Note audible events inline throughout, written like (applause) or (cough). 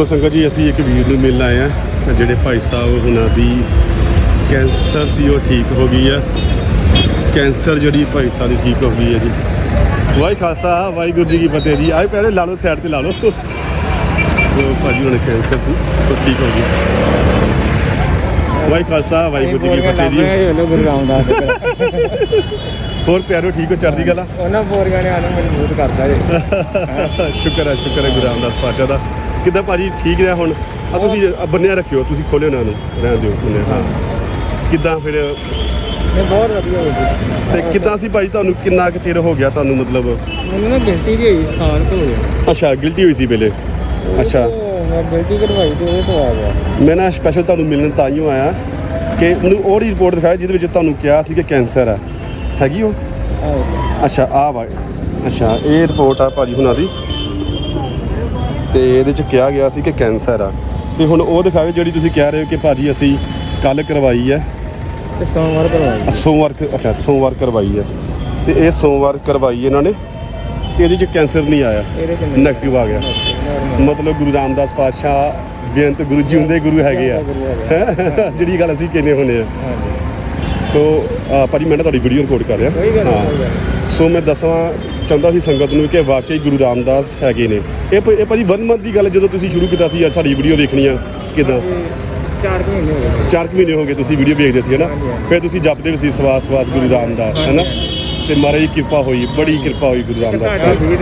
ਸੋ ਸੰਗਤ ਜੀ ਅਸੀਂ ਇੱਕ ਵੀਰ ਨੂੰ ਮਿਲਣ ਆਏ ਆ ਜਿਹੜੇ ਭਾਈ ਸਾਹਿਬ ਉਹਨਾਂ ਦੀ ਕੈਂਸਰ ਸੀ ਉਹ ਠੀਕ ਹੋ ਗਈ ਆ। ਕੈਂਸਰ ਜਿਹੜੀ ਭਾਈ ਸਾਹਿਬ ਦੀ ਠੀਕ ਹੋ ਗਈ ਹੈ ਜੀ। ਵਾਹਿ ਖਾਲਸਾ ਵਾਹਿਗੁਰੂ ਜੀ ਕੀ ਫਤਿਹ ਜੀ। ਆਏ ਪਹਿਲੇ ਲਾ ਲਓ ਸਾਈਡ ਤੇ ਲਾ ਲਓ। ਸੋ ਭਾਜੀ ਹੁਣ ਕੈਂਸਰ ਸੀ ਸੋ ਠੀਕ ਹੋ ਗਈ। ਵਾਹਿ ਖਾਲਸਾ ਵਾਹਿਗੁਰੂ ਜੀ ਕੀ ਫਤਿਹ ਜੀ। ਦੇ। ਹੋਰ ਪਿਆਰੋ ਠੀਕ ਹੋ ਚੜ੍ਹਦੀ ਕਲਾ? ਉਹਨਾਂ ਬੋਰੀਆਂ ਨੇ ਸਾਨੂੰ ਮਜ਼ਬੂਤ ਕਰਦਾ ਜੀ। (laughs) ਸ਼ੁਕਰ ਹੈ ਸ਼ੁਕਰ ਹੈ ਗੁਰੂ ਰਾਮਦਾਸ ਪਾਤਸ਼ਾਹ ਦਾ। ਕਿੱਦਾਂ ਭਾਜੀ ਠੀਕ ਰਿਹਾ ਹੁਣ? ਆ ਤੁਸੀਂ ਬੰਨਿਆ ਰੱਖਿਓ ਤੁਸੀਂ ਖੋਲਿਓ ਉਹਨਾਂ ਨੂੰ ਰਹਿਣ ਦਿਓ ਬੰਨਿਆ ਹਾਂ। ਕਿੱਦਾਂ ਫਿਰ? ਇਹ ਬਹੁਤ ਵਧੀਆ ਹੋ ਗਈ ਤੇ ਕਿੱਦਾਂ ਸੀ ਭਾਜੀ ਤੁਹਾਨੂੰ ਕਿੰਨਾ ਕੁ ਚਿਰ ਹੋ ਗਿਆ ਤੁਹਾਨੂੰ ਮਤਲਬ? ਮੈਨੂੰ ਨਾ ਗਿਲਟੀ ਦੀ ਹੋਈ ਸਾਲ ਤੋਂ ਹੋ ਗਿਆ ਅੱਛਾ ਗਿਲਟੀ ਹੋਈ ਸੀ ਪਹਿਲੇ? ਅੱਛਾ। ਮੈਂ ਗਿਲਟੀ ਕਰਵਾਈ ਤੇ ਉਹਦੇ ਤੋਂ ਆ ਗਿਆ। ਮੈਂ ਨਾ ਸਪੈਸ਼ਲ ਤੁਹਾਨੂੰ ਮਿਲਣ ਤਾਂ ਹੀ ਆਇਆ ਕਿ ਮੈਨੂੰ ਉਹ ਰਿਪੋਰਟ ਦਿਖਾਇਆ ਜਿਹਦੇ ਵਿੱਚ ਤੁਹਾਨੂੰ ਕਿਹਾ ਸੀ ਕਿ ਕੈਂਸਰ ਹੈ ਹੈਗੀ ਉਹ। ਅੱਛਾ ਆ ਵਾ। ਅੱਛਾ ਇਹ ਰਿਪੋਰਟ ਆ ਭਾਜੀ ਹੁਣਾਂ ਦੀ। ਤੇ ਇਹਦੇ ਚ ਕਿਹਾ ਗਿਆ ਸੀ ਕਿ ਕੈਂਸਰ ਆ। ਤੇ ਹੁਣ ਉਹ ਦਿਖਾਓ ਜਿਹੜੀ ਤੁਸੀਂ ਕਹਿ ਰਹੇ ਹੋ ਕਿ ਭਾਜੀ ਅਸੀਂ ਕੱਲ ਕਰਵਾਈ ਹੈ। ਤੇ ਸੋਮਵਾਰ ਕਰਵਾਈ ਅ, ਸੋਮਵਾਰ ਕ- ਅੱਛਾ ਸੋਮਵਾਰ ਕਰਵਾਈ ਹੈ। ਤੇ ਇਹ ਸੋਮਵਾਰ ਕਰਵਾਈ ਇਹਨਾਂ ਨੇ। ਤੇ ਇਹਦੇ ਚ ਕੈਂਸਰ ਨਹੀਂ ਆਇਆ। ਇਹਦੇ ਚ ਨਹੀਂ ਨੈਗੇਟਿਵ ਆ ਗਿਆ। ਮਤਲਬ ਗੁਰੂ ਰਾਮਦਾਸ ਪਾਤਸ਼ਾਹ ਬੇਅੰਤ ਗੁਰੂ ਜੀ ਹੁੰਦੇ ਗੁਰੂ ਹੈਗੇ ਆ। ਜਿਹੜੀ ਗੱਲ ਅਸੀਂ ਕਹਿੰਦੇ ਹੁੰਦੇ ਆ। ਹਾਂਜੀ। ਸੋ ਅ, ਭਾਜੀ ਮੈਂ ਨਾ ਤੁਹਾਡੀ ਵੀਡੀਓ ਰਿਕਾਰਡ ਕਰ ਰਿਹਾ। ਹਾਂ। ਸੋ ਮੈਂ ਦੱਸਣਾ ਚਾਹੁੰਦਾ ਸੀ ਸੰਗਤ ਨੂੰ ਕਿ ਵਾਕਈ ਗੁਰੂ ਰਾਮਦਾਸ ਹੈਗੇ ਨੇ। ਇਹ ਭ- ਇਹ ਭਾਜੀ ਵਨ ਮੰਥ ਦੀ ਗੱਲ ਜਦੋਂ ਤੁਸੀਂ ਸ਼ੁਰੂ ਕੀਤਾ ਸੀ ਅੱਜ ਸਾਡੀ ਵੀਡੀਓ ਦੇਖਣੀ ਆ। ਕਿਦਾਂ? ਚਾਰ ਕੁ ਮਹੀਨੇ ਹੋ ਗਏ। ਚਾਰ ਕੁ ਮਹੀਨੇ ਹੋ ਗਏ ਤੁਸੀਂ ਵੀਡੀਓ ਵੇਖਦੇ ਸੀ ਹਨਾ ਹਾਂਜੀ, ਹਾਂਜੀ। ਫਿਰ ਤੁਸੀਂ ਜਪਦੇ ਵੀ ਸੀ ਸਵਾਸ ਸਵਾਸ ਗੁਰੂ ਰਾਮਦਾਸ ਹਨਾ ਤੇ ਮਹਾਰਾਜ ਦੀ ਕਿਰਪਾ ਹੋਈ ਬੜੀ ਕਿਰਪਾ ਹੋਈ ਗੁਰੂ ਰਾਮਦਾਸ।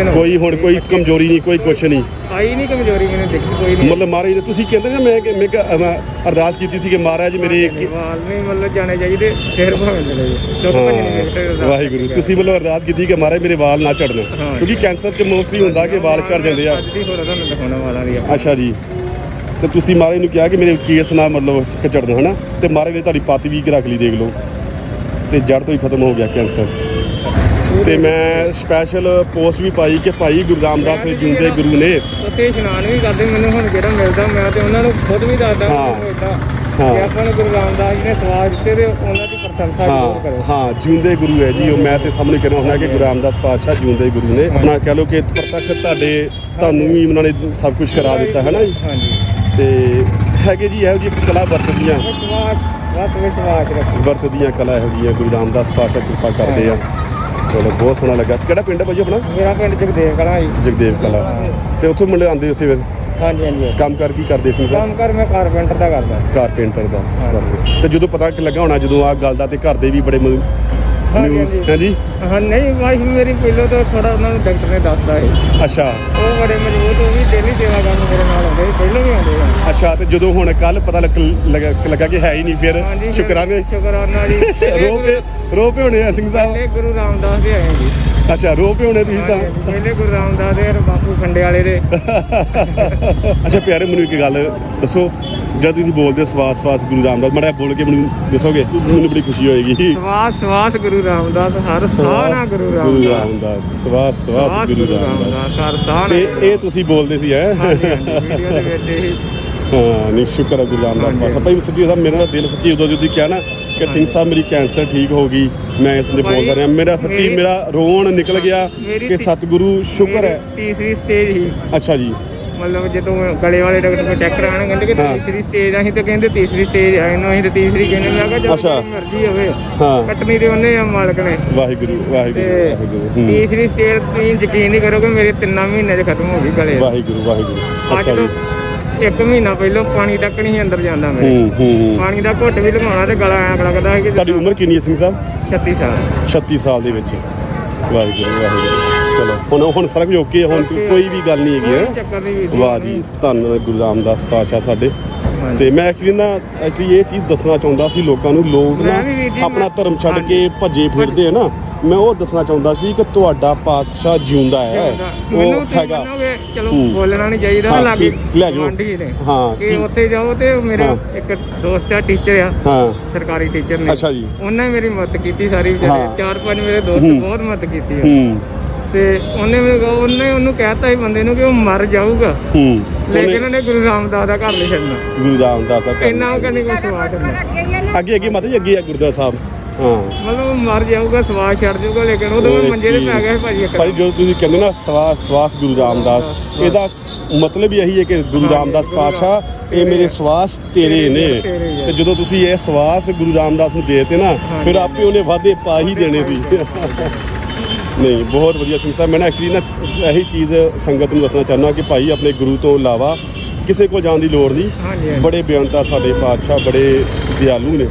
ਹੋ ਕੋਈ ਹੁਣ ਕੋਈ ਕਮਜ਼ੋਰੀ ਨਹੀਂ ਕੋਈ ਕੁਛ ਨਹੀਂ। ਆਈ ਨਹੀਂ ਕਮਜ਼ੋਰੀ ਮੈਨੂੰ ਦਿੱਕਤ ਕੋਈ ਨਹੀਂ। ਮਤਲਬ ਮਹਾਰਾਜ ਨੇ ਤੁਸੀਂ ਕਹਿੰਦੇ ਨਾ ਮੈਂ ਕਿ- ਮੈਂ ਅਰਦਾਸ ਕੀਤੀ ਸੀ ਕਿ ਮਹਾਰਾਜ ਮੇਰੇ ਵਾਲ ਨਹੀਂ ਮਤਲਬ ਜਾਣੇ ਚਾਹੀਦੇ ਸਿਰ ਭਾਵੇਂ ਚਲੇ ਜੀ ਹਾਂ ਵਾਹਿਗੁਰੂ ਤੁਸੀਂ ਮਤਲਬ ਅਰਦਾਸ ਕੀਤੀ ਕਿ ਮਹਾਰਾਜ ਮੇਰੇ ਵਾਲ ਨਾ ਝੜਨ। ਕਿਉਂਕਿ ਕੈਂਸਰ ਚ ਮੋਸਟਲੀ ਹੁੰਦਾ ਕਿ ਵਾਲ ਝੜ ਜਾਂਦੇ ਆ। ਅੱਛਾ ਜੀ। ਤੇ ਤੁਸੀਂ ਮਹਾਰਾਜ ਨੂੰ ਕਿਹਾ ਕਿ ਮੇਰੇ ਕੇਸ ਨਾ ਮਤਲਬ ਖਿਚੜਨ ਹਨਾ? ਤੇ ਮਹਾਰਾਜ ਨੇ ਤੁਹਾਡੀ ਪੱਤ ਵੀ ਰੱਖ ਲਈ ਦੇਖ ਲਓ। ਤੇ ਜੜ ਤੋਂ ਹੀ ਖਤਮ ਹੋ ਗਿਆ ਕੈਂਸਰ। ਤੇ ਮੈਂ ਸਪੈਸ਼ਲ ਪੋਸਟ ਵੀ ਪਾਈ ਕਿ ਭਾਈ ਗੁਰੂ ਰਾਮਦਾਸ ਜੀ ਜਿਉਂਦੇ ਗੁਰੂ ਨੇ। ਉੱਥੇ ਇਸ਼ਨਾਨ ਵੀ ਕਰਦੇ ਮੈਨੂੰ ਹੁਣ ਜਿਹੜਾ ਮਿਲਦਾ ਮੈਂ ਤੇ ਉਹਨਾਂ ਨੂੰ ਖੁਦ ਵੀ ਦੱਸਦਾ ਹਾਂ। ਹਾਂ। ਕਿ ਆਪਾਂ ਨੂੰ ਗੁਰੂ ਰਾਮਦਾਸ ਜੀ ਨੇ ਸਵਾਲ ਦਿੱਤੇ ਤੇ ਉਹਨਾਂ ਦੀ ਪ੍ਰਸ਼ੰਸਾ ਜ਼ਰੂਰ ਕਰੋ। ਹਾਂ ਜਿਉਂਦੇ ਗੁਰੂ ਹੈ ਜੀ। ਉਹ ਮੈਂ ਤੇ ਸਾਹਮਣੇ ਕਹਿਣਾ ਹੁੰਦਾ ਕਿ ਗੁਰੂ ਰਾਮਦਾਸ ਪਾਤਸ਼ਾਹ ਜਿਉਂਦੇ ਗੁਰੂ ਨੇ। ਆਪਣਾ ਕਹਿ ਲਓ ਕਿ ਪ੍ਰਤੱਖ ਤੁਹਾਡੇ ਤੁਹਾਨੂੰ ਵੀ ਉਹਨਾਂ ਨੇ ਸਭ ਕੁਝ ਕਰਾ ਦਿੱਤਾ ਹੈ ਨਾ ਜੀ? ਹਾਂਜੀ। ਤੇ ਹੈਗੇ ਜੀ ਇਹੋ ਜਿਹੀ ਕਲਾ ਵਰਤਦੀਆਂ। ਵਿਸ਼ਵਾਸ ਵਿਸ਼ਵਾਸ ਰੱਖੋ। ਵਰਤਦੀਆਂ ਕਲਾ ਇਹੋ ਜਿਹੀਆਂ ਗੁਰੂ ਰਾਮਦਾਸ ਪਾਤਸ਼ਾਹ ਕਿਰਪਾ ਕਰਦੇ ਆ। ਚਲੋ ਬਹੁਤ ਸੋਹਣਾ ਲੱਗਾ। ਕਿਹੜਾ ਪਿੰਡ ਹੈ ਭਾਈ ਆਪਣਾ? ਮੇਰਾ ਪਿੰਡ ਜਗਦੇਵ ਕਲਾਂ ਜੀ। ਜਗਦੇਵ ਕਲਾ। ਤੇ ਉੱਥੋਂ ਮੁੰਡੇ ਆਉਂਦੇ ਉਸੇ ਵੇਲੇ ਹਾਂਜੀ ਹਾਂਜੀ। ਕੰਮ ਕਰ ਕੀ ਕਰਦੇ ਸੀ ਸਰ? ਕੰਮ ਕਰ ਮੈਂ ਕਾਰਪੈਂਟਰ ਦਾ ਕਰਦਾ। ਕਾਰਪੈਂਟਰ ਦਾ ਹਾਂ। ਕਰਦੇ। ਤੇ ਜਦੋਂ ਪਤਾ ਕਿ ਲੱਗਾ ਹੋਣਾ ਜਦੋਂ ਆ ਗੱਲ ਦਾ ਤੇ ਘਰ ਦੇ ਵੀ ਬੜੇ ਨਿਊਜ਼ ਹਾਂਜੀ। ਹੈ ਹਾਂ ਨਹੀਂ ਵਾਈਫ ਮੇਰੀ ਪਹਿਲੋਂ ਤੋਂ ਥੋੜਾ ਉਹਨਾਂ ਨੂੰ ਡਾਕਟਰ ਨੇ ਦੱਸਦਾ ਸੀ। ਅੱਛਾ। ਉਹ ਬੜੇ ਮਜ਼ਬੂਤ ਉਹ ਵੀ ਡੇਲੀ ਸੇਵਾ ਕਰਨ ਮੇਰੇ ਨਾਲ ਆਉਂਦੇ ਸੀ ਪਹਿਲੋਂ ਵੀ ਆਉਂਦੇ ਆ ਅੱਛਾ ਤੇ ਜਦੋਂ ਹੁਣ ਕੱਲ ਪਤਾ ਲੱਗ ਕਿ ਹੈ ਹੀ ਨਹੀਂ ਫਿਰ ਸ਼ੁਕਰਾਨੇ। ਸ਼ੁਕਰਾਨਾ ਜੀ। ਰੋ ਪੇ ਰੋ ਹੋਣੇ ਆ ਸਿੰਘ ਸਾਹਿਬ। ਪਹਿਲੇ ਗੁਰੂ ਰਾਮਦਾਸ ਦੇ ਆਏ ਜੀ। ਅੱਛਾ ਰੋ ਹੋਣੇ ਤੁਸੀਂ ਤਾਂ। ਪਹਿਲੇ ਗੁਰੂ ਰਾਮਦਾਸ ਦੇ ਔਰ ਬਾਪੂ ਖੰਡੇ ਵਾਲੇ ਦੇ। ਅੱਛਾ ਪਿਆਰੇ ਮੈਨੂੰ ਇੱਕ ਗੱਲ ਦੱਸੋ। ਜਦ ਤੁਸੀਂ ਬੋਲਦੇ ਸਵਾਸ ਸਵਾਸ ਗੁਰੂ ਰਾਮਦਾਸ ਮੜਾ ਬੋਲ ਕੇ ਮੈਨੂੰ ਦੱਸੋਗੇ? ਮੈਨੂੰ ਬੜੀ ਖੁਸ਼ੀ ਹੋਏਗੀ। ਸਵਾਸ ਸਵਾਸ ਗੁਰੂ ਰਾਮਦਾਸ ਹਰ ਸਾਹ ਨਾਲ ਗੁਰੂ ਰਾਮਦਾਸ। ਸਵਾਸ ਸਵਾਸ ਗੁਰੂ ਰਾਮਦਾਸ। ਹਰ ਸਾਹ ਤੇ ਇਹ ਤੁਸੀਂ ਬੋਲਦੇ ਸੀ ਹੈ? ਹਾਂਜੀ ਹਾਂਜੀ ਵੀਡੀਓ ਦੇ ਵਿੱਚ ਇਹੀ। ਹਾਂ ਨਹੀਂ ਸ਼ੁਕਰ ਹੈ ਗੁਰੂ ਰਾਮਦਾਸ। ਪਾਸ਼ਾ ਭਾਈ ਸੱਚੀ ਉਹਦਾ ਮੇਰਾ ਦਿਲ ਸੱਚੀ ਉਦੋਂ ਜਦੋਂ ਤੁਸੀਂ ਕਿਹਾ ਨਾ ਕਿ ਸਿੰਘ ਸਾਹਿਬ ਮੇਰੀ ਕੈਂਸਰ ਠੀਕ ਹੋ ਗਈ ਮੈਂ ਇਸ ਦੇ ਬੋਲਦਾ ਰਿਹਾ। ਮੇਰਾ ਸੱਚੀ ਮੇਰੀ- ਰੋਣ ਨਿਕਲ ਗਿਆ ਕਿ ਸਤਿਗੁਰੂ ਸ਼ੁਕਰ ਹੈ। ਤੀਸਰੀ ਸਟੇਜ ਹੀ ਅੱਛਾ ਜੀ। ਮਤਲਬ ਜਦੋਂ ਗਲੇ ਵਾਲੇ ਡਾਕਟਰ ਕੋਲ ਚੈੱਕ ਕਰਾਉਣ ਕਹਿੰਦੇ ਕਿ। ਤੀਸਰੀ ਸਟੇਜ ਅਸੀਂ ਤਾਂ ਕਹਿੰਦੇ ਤੀਸਰੀ ਸਟੇਜ ਆ ਇਹਨੂੰ ਅਸੀਂ ਤਾਂ ਤੀਸਰੀ ਕਹਿੰਦੇ ਕਿਹਾ ਜਦੋਂ ਮਰਜ਼ੀ ਹੋਵੇ। ਹਾਂ। ਕੱਟਣੀ ਤੇ ਉਹਨੇ ਆ ਮਾਲਕ ਨੇ। ਵਾਹਿਗੁਰੂ ਵਾਹਿਗੁਰੂ। ਤੀਸਰੀ ਸਟੇਜ ਤੁਸੀਂ ਯਕੀਨ ਨਹੀਂ ਕਰੋਗੇ ਮੇਰੇ ਤਿੰਨਾਂ ਮਹੀਨੇ 'ਚ ਖਤਮ ਹੋ ਗਈ ਗਲੇ। ਵਾਹਿਗੁਰੂ ਵਾਹਿਗੁਰੂ। ਅੱਛਾ ਜੀ। ਇੱਕ ਮਹੀਨਾ ਪਹਿਲਾਂ ਪਾਣੀ ਤੱਕ ਨਹੀਂ ਅੰਦਰ ਜਾਂਦਾ ਮੇਰੇ। ਹੂੰ ਹੂੰ। ਪਾਣੀ ਦਾ ਘੁੱਟ ਵੀ ਲਗਾਉਣਾ ਤੇ ਗਲਾ ਐਂ ਲੱਗਦਾ ਕਿ ਤੁਹਾਡੀ ਉਮਰ ਕਿੰਨੀ ਹੈ ਸਿੰਘ ਸਾਹਿਬ? 36 ਸਾਲ। 36 ਸਾਲ ਦੇ ਵਿੱਚ। ਵਾਹਿਗੁਰੂ ਵਾਹਿਗੁਰੂ। ਚਲੋ ਹੁਣ ਹੁਣ ਸਾਰਾ ਕੁਝ ਓਕੇ ਹੁਣ। ਕੋਈ ਵੀ ਗੱਲ ਨਹੀਂ ਹੈਗੀ ਕੋਈ ਹੈ? ਚੱਕਰ ਨਹੀਂ ਵੀਰ ਵਾਹ ਜੀ ਧੰਨ ਗੁਰੂ ਰਾਮਦਾਸ ਪਾਤਸ਼ਾਹ ਸਾਡੇ। ਤੇ ਮੈਂ ਐਕਚੁਅਲੀ ਨਾ ਐਕਚੁਅਲੀ ਇਹ ਚੀਜ਼ ਦੱਸਣਾ ਚਾਹੁੰਦਾ ਸੀ ਲੋਕਾਂ ਨੂੰ ਲੋਕ ਨਾ ਮੈਂ ਵੀ ਵੀਰ ਜੀ, ਆਪਣਾ ਮੈਂ- ਧਰਮ ਛੱਡ। ਕੇ ਭੱਜੇ ਫਿਰਦੇ ਆ ਨਾ। ਮੈਂ ਉਹ ਦੱਸਣਾ ਚਾਹੁੰਦਾ ਸੀ ਕਿ ਤੁਹਾਡਾ ਪਾਤਸ਼ਾਹ ਜਿਉਂਦਾ ਹੈ। ਉਹ ਹੈਗਾ। ਚਲੋ ਹੂੰ। ਬੋਲਣਾ ਨਹੀਂ ਚਾਹੀਦਾ ਹਾਂ, ਲਾਗੇ ਕੀ- ਲੈ ਜਾਓ। ਹਾਂ ਕਿ ਉੱਥੇ ਜਾਓ ਤੇ ਮੇਰਾ ਹਾਂ। ਇੱਕ ਦੋਸਤ ਆ ਟੀਚਰ ਆ। ਹਾਂ। ਸਰਕਾਰੀ ਟੀਚਰ ਨੇ। ਅੱਛਾ ਜੀ। ਉਹਨੇ ਮੇਰੀ ਮਦਦ ਕੀਤੀ ਸਾਰੀ ਵਿਚਾਰੇ। ਹਾਂ। ਚਾਰ ਪੰਜ ਮੇਰੇ ਦੋਸਤ ਹੂੰ। ਬਹੁਤ ਮਦਦ ਕੀਤੀ ਆ। ਹੂੰ। ਤੇ ਉਹਨੇ ਮੈਨੂੰ ਕਿਹਾ- ਉਹਨੇ ਉਹਨੂੰ ਕਹਿਤਾ ਸੀ ਬੰਦੇ ਨੂੰ ਕਿ ਉਹ ਮਰ ਜਾਊਗਾ। ਹੂੰ। ਲੇਕਿਨ ਉਹਨੇ ਗੁਰੂ ਰਾਮਦਾਸ ਦਾ ਘਰ ਨਹੀਂ ਛੱਡਣਾ। ਗੁਰੂ ਰਾਮਦਾਸ ਦਾ ਘਰ ਇੰਨਾ ਉਹ ਕਹਿੰਦੇ ਕੋਈ ਸਵਾਲ ਨਹੀਂ ਅੱਗੇ ਅੱਗੇ ਮਾਤਾ ਜੀ ਅੱਗੇ ਆ ਗੁਰਦੁਆਰਾ ਸਾਹਿਬ। ਹਾਂ। ਮਤਲਬ ਮਰ ਜਾਊਗਾ ਸਵਾਸ ਛੱਡ ਜਾਊਗਾ ਲੇਕਿਨ ਉਦੋਂ ਮੈਂ ਮੰਜੇ ਤੇ ਪੈ ਗਿਆ ਸੀ ਭਾਜੀ ਇੱਕ ਭਾਈ ਜੋ ਤੁਸੀਂ ਕਹਿੰਦੇ ਨਾ ਸਵਾਸ ਸਵਾਸ ਗੁਰੂ ਰਾਮਦਾਸ ਇਹਦਾ ਮਤਲਬ ਹੀ ਇਹੀ ਹੈ ਕਿ ਗੁਰੂ ਰਾਮਦਾਸ ਪਾਤਸ਼ਾਹ ਇਹ ਮੇਰੇ ਸਵਾਸ ਤੇਰੇ ਨੇ। ਤੇ ਜਦੋਂ ਤੁਸੀਂ ਇਹ ਸਵਾਸ ਗੁਰੂ ਰਾਮਦਾਸ ਨੂੰ ਦੇਤੇ ਨਾ। ਫਿਰ ਆਪੇ ਉਹਨੇ ਵਾਅਦੇ ਪਾ ਹੀ ਦੇਣੇ ਸੀ। ਨਹੀਂ ਬਹੁਤ ਵਧੀਆ ਸਿੰਘ ਸਾਹਿਬ ਮੈਂ ਨਾ ਐਕਚੁਅਲੀ ਨਾ ਇਹੀ ਚੀਜ਼ ਸੰਗਤ ਨੂੰ ਦੱਸਣਾ ਚਾਹੁੰਦਾ ਕਿ ਭਾਈ ਆਪਣੇ ਗੁਰੂ ਤੋਂ ਇਲਾਵਾ ਕਿਸੇ ਕੋਲ ਜਾਣ ਦੀ ਲੋੜ ਨਹੀਂ। ਬੜੇ ਬੇਅੰਤਾ ਸਾਡੇ ਪਾਤਸ਼ਾਹ ਬੜੇ ਦਿਆਲੂ ਨੇ।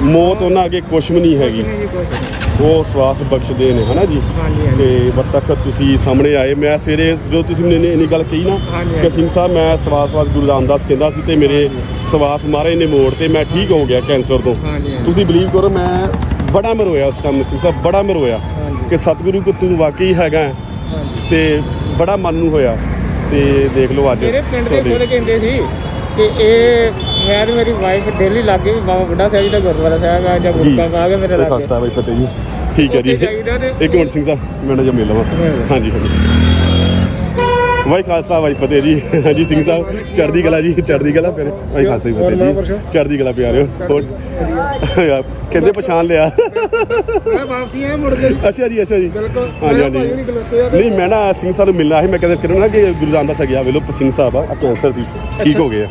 ਮੌਤ ਉਹਨਾਂ ਅੱਗੇ ਕੁਛ ਵੀ ਨਹੀਂ ਹੈਗੀ ਜੀ। ਉਹ ਸਵਾਸ ਬਖਸ਼ਦੇ ਨੇ ਹਨਾ ਜੀ ਤੇ ਵਰ ਤੱਕ ਤੁਸੀਂ ਸਾਹਮਣੇ ਆਏ ਮੈਂ ਸਵੇਰੇ ਜਦੋਂ ਤੁਸੀਂ ਮੈਨੂੰ ਇੰਨੀ- ਗੱਲ ਕਹੀ ਨਾ ਕਿ। ਸਿੰਘ ਸਾਹਿਬ ਮੈਂ ਸਵਾਸ ਸਵਾਸ ਗੁਰੂ ਰਾਮਦਾਸ ਕਹਿੰਦਾ ਸੀ ਤੇ ਮੇਰੇ ਸਵਾਸ ਮਹਾਰਾਜ ਨੇ ਮੋੜ ਤੇ ਮੈਂ ਠੀਕ ਹੋ ਗਿਆ ਕੈਂਸਰ ਤੋਂ। ਤੁਸੀਂ ਬਲੀਵ ਕਰੋ ਮੈਂ ਬੜਾ ਮਰੋਇਆ ਉਸ ਟਾਈਮ ਸਿੰਘ ਸਾਹਿਬ ਬੜਾ ਮਰੋਇਆ। ਕਿ ਸਤਿਗੁਰੂ ਕੋ ਤੂੰ ਵਾਕਈ ਹੈਗਾ ਤੇ ਬੜਾ ਮਨ ਨੂੰ ਹੋਇਆ ਤੇ ਦੇਖ ਲਓ ਅੱਜ ਮੇਰੇ ਪਿੰਡ ਦੇ ਕੋਲ ਕਹਿੰਦੇ ਸੀ ਕਿ ਇਹ ਮੈਂ ਤੇ ਮੇਰੀ ਵਾਈਫ ਡੇਲੀ ਲੱਗੇ ਵੀ ਬਾਬਾ ਬੁੱਢਾ ਸਾਹਿਬ ਜੀ ਦਾ ਗੁਰਦੁਆਰਾ ਸਾਹਿਬ ਆ ਜਾਂ ਗੁਰਕਾ ਪਾ ਕੇ ਮੇਰੇ ਲਾਗੇ। ਖਾਲਸਾ ਬਾਈ ਫਤਿਹ ਜੀ। ਠੀਕ ਹੈ ਜੀ। ਉੱਥੇ ਜਾਈਦਾ ਤੇ ਇੱਕ ਮਿੰਟ ਸਿੰਘ ਸਾਹਿਬ ਮੈਂ ਨਾ ਲਵਾਂ। ਹਾਂਜੀ ਹਾਂਜੀ। ਵਾਈ ਖਾਲਸਾ ਵਾਈ ਫਤਿਹ ਜੀ। ਹਾਂਜੀ ਸਿੰਘ ਸਾਹਿਬ ਚੜ੍ਹਦੀ ਕਲਾ ਜੀ ਚੜ੍ਹਦੀ ਕਲਾ ਫਿਰ। ਵਾਈ ਖਾਲਸਾ ਜੀ ਹੋਰ ਫਤਿਹ। ਜੀ ਚੜ੍ਹਦੀ ਕਲਾ ਪਿਆਰਿਓ। ਹੋਰ? ਕਹਿੰਦੇ ਪਛਾਣ ਲਿਆ। ਮੈਂ ਵਾਪਸੀ ਆਇਆ ਮੁੜ ਕੇ। ਅੱਛਾ ਜੀ ਅੱਛਾ ਜੀ। ਬਿਲਕੁਲ। ਹਾਂਜੀ, ਹਾਂਜੀ। ਨਹੀਂ ਮੈਂ ਨਾ ਸਿੰਘ ਸਾਹਿਬ ਨੂੰ ਮਿਲਣਾ ਸੀ। ਮੈਂ ਕਹਿੰਦਾ ਕਿਰਨ ਨਾ ਕਿ ਗੁਰੂ ਰਾਮਦਾਸ ਗਿਆ ਵੇਲੋ ਸਿੰਘ ਸਾਹਿਬ ਆ ਕੈਂਸਰ ਦੀ ਠੀਕ ਹੋ ਗਏ ਆ।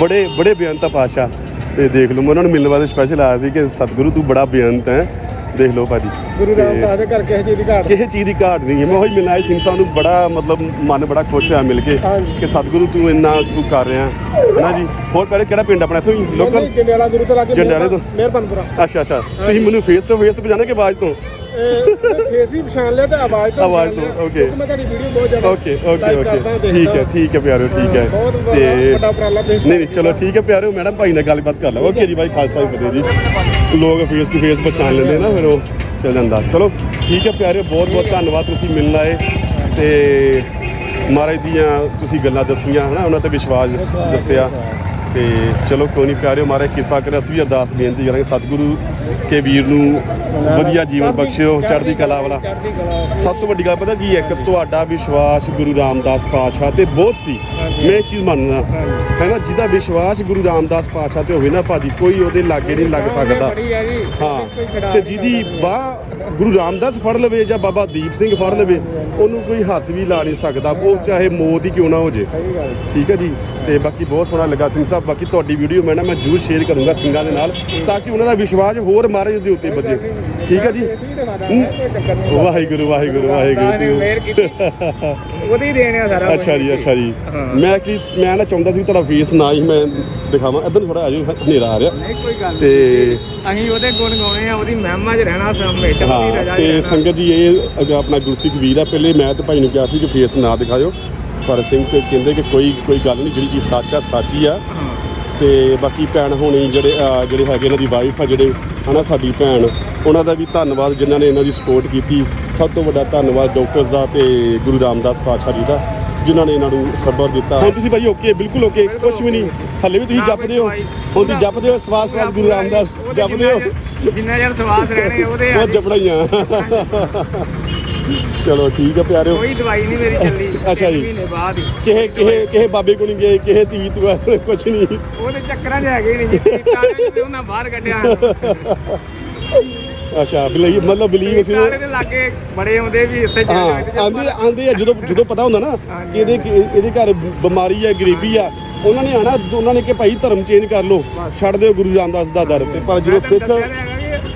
ਬੜੇ ਬੜੇ ਬੇਅੰਤ ਪਾਸ਼ਾ ਤੇ ਦੇਖ ਲਓ ਮੈਂ ਉਹਨਾਂ ਨੂੰ ਮਿਲਣ ਵਾਸਤੇ ਸਪੈਸ਼ਲ ਆਇਆ ਸੀ ਕਿ ਸਤਿਗੁਰੂ ਤੂੰ ਬੜਾ ਬੇਅੰਤ ਹੈ। ਦੇਖ ਲਓ ਭਾਜੀ। ਗੁਰੂ ਰਾਮਦਾਸ ਦੇ ਘਰ ਕਿਸੇ ਚੀਜ਼ ਦੀ ਘਾਟ। ਕਿਸੇ ਚੀਜ਼ ਦੀ ਘਾਟ ਨਹੀਂ ਹੈ। ਮੈਂ ਉਹੀ ਸੀ ਸਿੰਘ ਸਾਹਿਬ ਨੂੰ ਬੜਾ ਮਤਲਬ ਮਨ ਬੜਾ ਖੁਸ਼ ਹੋਇਆ ਮਿਲ ਕੇ। ਕਿ ਸਤਿਗੁਰੂ ਤੂੰ ਇੰਨਾ ਤੂੰ ਕਰ ਰਿਹਾ। ਹੈ ਨਾ ਜੀ? ਹੋਰ ਪਹਿਲੇ ਕਿਹੜਾ ਪਿੰਡ ਆਪਣਾ? ਇੱਥੋਂ ਹੀ ਲੋਕਲ? ਜੰਡਿਆਲਾ ਗੁਰੂ ਤੋਂ ਲੱਗੇ ਜੰਡਿਆਲੇ ਤੋਂ? ਮਿਹਰਬਾਨਪੁਰਾ। ਅੱਛਾ ਅੱਛਾ। ਤੁਸੀਂ ਮੈਨੂੰ ਫੇਸ ਟੂ ਫੇਸ ਪਛਾਣਿਆ ਕਿ ਆਵਾਜ਼ ਤੋਂ? ਫੇਸ ਵੀ ਪਛਾਣ ਲਿਆ ਤੇ ਆਵਾਜ਼ ਤੋਂ ਆਵਾਜ਼ ਪਛਾਣ ਤੋਂ। ਕਿਉਂਕਿ ਮੈਂ ਤੁਹਾਡੀ ਵੀਡੀਓ ਬਹੁਤ ਜ਼ਿਆਦਾ ਓਕੇ ਓਕੇ ਓਕੇ ਠੀਕ। ਹੈ ਠੀਕ ਹੈ ਪਿਆਰਿਓ ਠੀਕ ਹੈ। ਤੇ ਵੱਡਾ ਉਪਰਾਲਾ ਤੁਸੀਂ ਨਹੀਂ ਨਹੀਂ ਚਲੋ ਠੀਕ ਹੈ ਪਿਆਰਿਓ ਮੈਡਮ ਭਾਈ ਨਾਲ ਗੱਲਬਾਤ ਕਰ ਲਓ। ਓਕੇ ਜੀ ਭਾਈ ਖਾਲਸਾ ਜੀ ਫਤਿਹ ਜੀ। ਲੋਕ ਫੇਸ ਟੂ ਫੇਸ ਪਛਾਣ ਲੈਂਦੇ ਨਾ, ਫਿਰ ਉਹ ਚੱਲ ਜਾਂਦਾ। ਚਲੋ, ਠੀਕ ਹੈ ਪਿਆਰਿਓ, ਬਹੁਤ ਬਹੁਤ ਧੰਨਵਾਦ ਤੁਸੀਂ ਮਿਲਣ ਆਏ ਤੇ ਮਹਾਰਾਜ ਦੀਆਂ ਤੁਸੀਂ ਗੱਲਾਂ ਦੱਸੀਆਂ, ਹਨਾ, ਉਹਨਾਂ ਤੇ ਵਿਸ਼ਵਾਸ ਦੱਸਿਆ। ਤੇ ਚਲੋ, ਕੋਈ ਨਹੀਂ ਪਿਆਰਿਓ, ਮਹਾਰਾਜ ਕਿਰਪਾ ਕਰੇ, ਅਸੀਂ ਵੀ ਅਰਦਾਸ ਬੇਨਤੀ ਕਰਾਂਗੇ, ਸਤਿਗੁਰੂ ਕੇ ਵੀਰ ਨੂੰ ਵਧੀਆ ਜੀਵਨ ਬਖਸ਼ਿਓ ਚੜ੍ਹਦੀ ਕਲਾ ਵਾਲਾ। ਸਭ ਤੋਂ ਵੱਡੀ ਗੱਲ ਪਤਾ ਕੀ ਹੈ? ਇੱਕ ਤੁਹਾਡਾ ਵਿਸ਼ਵਾਸ ਗੁਰੂ ਰਾਮਦਾਸ ਪਾਤਸ਼ਾਹ ਤੇ ਬਹੁਤ ਸੀ। ਮੈਂ ਇਹ ਚੀਜ਼ ਮੰਨਦਾ। ਹੈ ਨਾ ਜਿਹਦਾ ਵਿਸ਼ਵਾਸ ਗੁਰੂ ਰਾਮਦਾਸ ਪਾਤਸ਼ਾਹ ਤੇ ਹੋਵੇ ਨਾ ਭਾਜੀ ਕੋਈ ਉਹਦੇ ਲਾਗੇ ਨਹੀਂ ਲੱਗ ਸਕਦਾ। ਹਾਂ ਤੇ ਜਿਹਦੀ ਬਾਹ ਗੁਰੂ ਰਾਮਦਾਸ ਫੜ ਲਵੇ ਜਾਂ ਬਾਬਾ ਦੀਪ ਸਿੰਘ ਫੜ ਲਵੇ, ਉਹਨੂੰ ਕੋਈ ਹੱਥ ਵੀ ਲਾ ਨਹੀਂ ਸਕਦਾ, ਉਹ ਚਾਹੇ ਮੌਤ ਹੀ ਕਿਉਂ ਨਾ ਹੋ ਜੇ। ਠੀਕ ਹੈ ਜੀ? ਤੇ ਬਾਕੀ ਬਹੁਤ ਸੋਹਣਾ ਲੱਗਾ ਸਿੰਘ ਸਾਹਿਬ, ਬਾਕੀ ਤੁਹਾਡੀ ਵੀਡੀਓ ਮੈਂ ਨਾ, ਮੈਂ ਜ਼ਰੂਰ ਸ਼ੇਅਰ ਕਰੂੰਗਾ ਸਿੰਘਾਂ ਦੇ ਨਾਲ, ਤਾਂ ਕਿ ਉਹਨਾਂ ਦਾ ਵਿਸ਼ਵਾਸ ਹੋਰ ਮਹਾਰਾਜ ਦੇ ਉੱਤੇ ਵਧੇ। ਠੀਕ ਹੈ ਜੀ? ਵਾਹਿਗੁਰੂ ਵਾਹਿਗੁਰੂ ਵਾਹਿਗੁਰੂ ਉਹਦੀ ਦੇਣ ਆ ਸਾਰਾ ਅੱਛਾ ਜੀ ਅੱਛਾ ਜੀ। ਮੈਂ ਕਿ ਮੈਂ ਨਾ ਚਾਹੁੰਦਾ ਸੀ ਤੁਹਾਡਾ ਫੇਸ ਨਾ ਹੀ ਮੈਂ ਦਿਖਾਵਾਂ। ਇੱਧਰ ਥੋੜਾ ਆ ਜਾਓ ਹਨੇਰਾ ਆ ਰਿਹਾ। ਨਹੀਂ ਕੋਈ ਗੱਲ ਤੇ। ਅਸੀਂ ਉਹਦੇ ਗੁਣ ਗਾਉਣੇ ਆ ਉਹਦੀ ਮਹਿਮਾ 'ਚ ਰਹਿਣਾ ਹਮੇਸ਼ਾ ਉਹਦੀ ਰਜ਼ਾ ਤੇ। ਸੰਗਤ ਜੀ ਇਹ ਆਪਣਾ ਗੁਰਸਿੱਖ ਵੀਰ ਆ ਪਹਿਲੇ ਮੈਂ ਤੇ ਭਾਈ ਨੂੰ ਕਿਹਾ ਸੀ ਕਿ ਫੇਸ ਨਾ ਦਿਖਾਇਓ। ਪਰ ਸਿੰਘ ਤੇ ਕਹਿੰਦੇ ਕਿ ਕੋਈ ਕੋਈ ਗੱਲ ਨਹੀਂ ਜਿਹੜੀ ਚੀਜ਼ ਸੱਚ ਆ ਸੱਚ ਹੀ ਆ। ਤੇ ਬਾਕੀ ਭੈਣ ਹੋਣੀ ਜਿਹੜੇ ਜਿਹੜੇ ਹੈਗੇ ਇਹਨਾਂ ਦੀ ਵਾਈਫ ਆ ਜਿਹੜੇ ਹਨਾ ਸਾਡੀ ਭੈਣ। ਉਹਨਾਂ ਦਾ ਵੀ ਧੰਨਵਾਦ ਜਿਨ੍ਹਾਂ ਨੇ ਇਹਨਾਂ ਦੀ ਸਪੋਰਟ ਕੀਤੀ। ਸਭ ਤੋਂ ਵੱਡਾ ਧੰਨਵਾਦ ਡਾਕਟਰਸ ਦਾ ਤੇ ਗੁਰੂ ਰਾਮਦਾਸ ਪਾਤਸ਼ਾਹ ਜੀ ਦਾ ਜਿਨ੍ਹਾਂ ਨੇ ਇਹਨਾਂ ਨੂੰ ਸਬਰ ਦਿੱਤਾ। ਹੁਣ ਤੁਸੀਂ ਭਾਈ ਓਕੇ ਬਿਲਕੁਲ ਓਕੇ ਕੁਝ ਵੀ ਨਹੀਂ। ਹੱਲੇ ਵੀ ਤੁਸੀਂ ਜਪਦੇ ਹੋ। ਹੁਣ ਤੁਸੀਂ ਜਪਦੇ ਹੋ ਸਵਾਸ ਸਵਾਸ ਗੁਰੂ ਰਾਮਦਾਸ ਉਹ ਤੇ ਜਪਦੇ ਹੋ। ਜਿੰਨਾ ਚਿਰ ਸਵਾਸ ਰਹਿਣੇ ਉਹਦੇ ਆ ਬਹੁਤ ਜੀ। ਜਪੜਾ ਹੀ ਆ। ਚਲੋ ਠੀਕ ਹੈ ਪਿਆਰਿਓ। ਕੋਈ ਦਵਾਈ ਨਹੀਂ ਮੇਰੀ ਚੱਲੀ। (laughs) ਅੱਛਾ ਜੀ। ਮਹੀਨੇ ਬਾਅਦ ਹੀ। ਕਿਸੇ ਕਿਸੇ ਕਿਸੇ ਬਾਬੇ ਕੋਲ ਨਹੀਂ ਗਏ ਕਿਸੇ ਧੀ ਤੂਆ ਕੁਝ ਨਹੀਂ। ਉਹਦੇ ਚੱਕਰਾਂ 'ਚ ਹੈਗੇ ਨਹੀਂ। ਜੀ ਤੇ ਉਹਨਾਂ ਬਾਹਰ ਕੱਢਿਆ। (laughs) ਅੱਛਾ ਬਲੀ ਮਤਲਬ ਬਲੀਵ ਅਸੀਂ ਤਾਰੇ ਦੇ ਲਾਗੇ ਬੜੇ ਆਉਂਦੇ ਵੀ ਇੱਥੇ ਹਾਂ ਚੱਲ ਆਂਦੇ ਆਂਦੇ ਆ ਜਦੋਂ ਜਦੋਂ ਪਤਾ ਹੁੰਦਾ ਨਾ ਕਿ ਇਹਦੇ ਇਹਦੇ ਘਰ ਬਿਮਾਰੀ ਆ ਗਰੀਬੀ ਆ ਉਹਨਾਂ ਨੇ ਆਣਾ ਉਹਨਾਂ ਨੇ ਕਿ ਭਾਈ ਧਰਮ ਚੇਂਜ ਕਰ ਲਓ ਛੱਡ ਦਿਓ ਗੁਰੂ ਰਾਮਦਾਸ ਦਾ ਦਰ ਤੇ। ਪਰ ਜਦੋਂ ਸਿੱਖ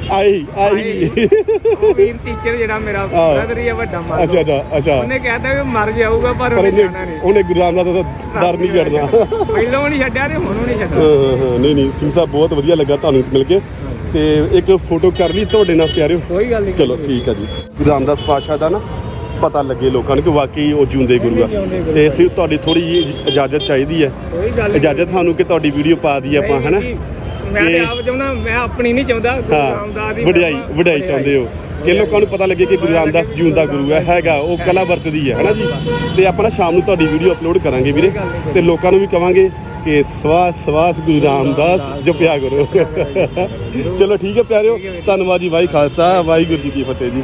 ਹੀ ਆਏ ਹੀ ਉਹ ਵੀਰ ਟੀਚਰ ਜਿਹੜਾ ਮੇਰਾ ਹਾਂ। ਬ੍ਰਦਰ ਹੀ ਆ ਵੱਡਾ ਮਾਰ ਅੱਛਾ ਅੱਛਾ ਅੱਛਾ। ਉਹਨੇ ਕਹਿਤਾ ਵੀ ਮਰ ਜਾਊਗਾ ਪਰ ਉਹਨੇ ਜਾਣਾ ਨਹੀਂ। ਉਹਨੇ ਗੁਰੂ ਰਾਮਦਾਸ ਦਾ ਦਰ ਨਹੀਂ ਛੱਡਦਾ ਪਹਿਲਾਂ ਉਹ ਨਹੀਂ ਛੱਡਿਆ ਤੇ ਹੁਣ ਉਹ ਨਹੀਂ ਹਾਂ, ਹਾਂ, ਹਾਂ, ਨਹੀਂ ਨਹੀਂ ਸਿੰਘ ਸਾਹਿਬ ਬਹੁਤ ਵਧੀਆ ਲੱਗਾ ਤੁਹਾਨੂੰ ਮਿਲ ਕੇ। ਤੇ ਇੱਕ ਫੋਟੋ ਕਰ ਲਈ ਤੁਹਾਡੇ ਨਾਲ ਪਿਆਰਿਓ। ਕੋਈ ਗੱਲ ਨਹੀਂ। ਚਲੋ ਠੀਕ ਹੈ ਜੀ। ਗੁਰੂ ਰਾਮਦਾਸ ਪਾਤਸ਼ਾਹ ਦਾ ਨਾ ਪਤਾ ਲੱਗੇ ਲੋਕਾਂ ਨੂੰ ਕਿ ਵਾਕਈ ਉਹ ਜਿਉਂਦੇ ਗੁਰੂ ਆ। ਤੇ ਸਿਰਫ ਤੁਹਾਡੀ ਥੋੜੀ ਜਿਹੀ ਇਜਾਜ਼ਤ ਚਾਹੀਦੀ ਹੈ ਕੋਈ ਗੱਲ ਨਹੀਂ। ਇਜਾਜ਼ਤ ਸਾਨੂੰ ਕਿ ਤੁਹਾਡੀ ਵੀਡੀਓ ਪਾ ਦਈਏ ਆਪਾਂ ਹਨਾ? ਮੈਂ ਤੇ ਆਪ ਚਾਹੁੰਦਾ ਮੈਂ ਆਪਣੀ ਨਹੀਂ ਚਾਹੁੰਦਾ ਗੁਰੂ ਰਾਮਦਾਸ ਦੀ ਵਡਿਆਈ ਵਡਿਆਈ ਚਾਹੁੰਦੇ ਹੋ। ਕਿ ਲੋਕਾਂ ਨੂੰ ਪਤਾ ਲੱਗੇ ਕਿ ਗੁਰੂ ਰਾਮਦਾਸ ਜਿਉਂਦਾ ਗੁਰੂ ਹੈ ਹੈਗਾ ਉਹ ਕਲਾ ਵਰਤਦੀ ਹੈ ਹਨਾ ਜੀ? ਤੇ ਆਪਾਂ ਨਾ ਸ਼ਾਮ ਨੂੰ ਤੁਹਾਡੀ ਵੀਡੀਓ ਅਪਲੋਡ ਕਰਾਂਗੇ ਵੀਰੇ। ਤੇ ਲੋਕਾਂ ਨੂੰ ਵੀ ਕਵਾਂਗੇ ਕਿ ਸਵਾਸ ਸਵਾਸ ਗੁਰੂ ਰਾਮਦਾਸ ਜਪਿਆ ਕਰੋ। ਚਲੋ ਠੀਕ ਹੈ ਪਿਆਰਿਓ, ਧੰਨਵਾਦ ਜੀ ਵਾਹਿ ਖਾਲਸਾ, ਵਾਹਿਗੁਰੂ ਜੀ ਕੀ ਫਤਿਹ ਜੀ।